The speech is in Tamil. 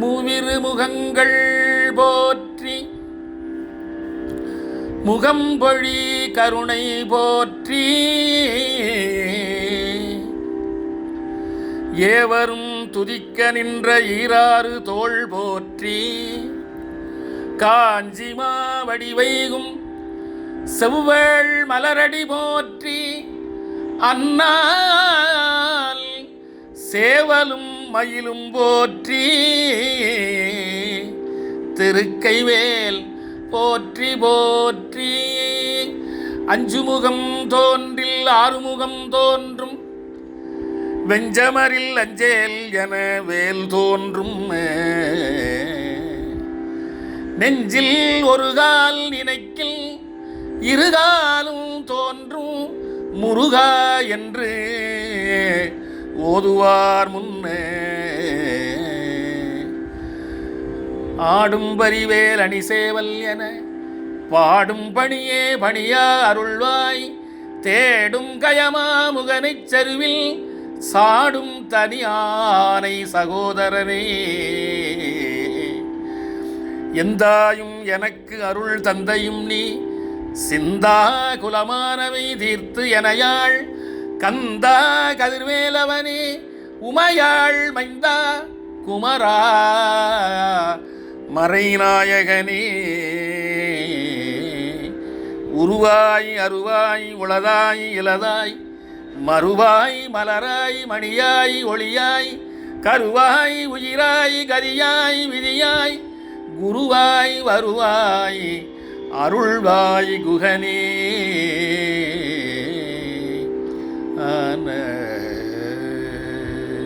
மூவிரு முகங்கள் போற்றி முகம்பொழி கருணை போற்றி. ஏவரும் துதிக்க நின்ற ஈராறு தோள் போற்றி. காஞ்சிமா வடிவைகும் செவ்வள் மலரடி போற்றி. அன்னால் சேவலும் மயிலும் போற்றி திருக்கைவேல் போற்றி போற்றி. அஞ்சுமுகம் தோன்றில் ஆறுமுகம் தோன்றும் வெஞ்சமரில் அஞ்சேல் என வேல் தோன்றும். நெஞ்சில் ஒரு கால் நினைக்கில் இருகாலும் தோன்றும் முருகா என்று ஓதுவார் முன்னே. ஆடும் பரிவேல் அணி சேவல் என பாடும் பணியே பணியா அருள்வாய். தேடும் கயமா முகனைச் செருவில் சாடும் தனியானை சகோதரனே. எந்தாயும் எனக்கு அருள் தந்தையும் நீ. சிந்தா குலமானவை தீர்த்து எனையாள். கந்தா கதிர்வேலவனே உமையாள் மைந்தா குமரா மறைநாயகனே. உருவாய் அருவாய் உளதாய் இலதாய் மறுவாய் மலராய் மணியாய் ஒளியாய் கருவாய் உயிராய் கரியாய் விதியாய் குருவாய் வருவாய் அருள்வாய் குகனே.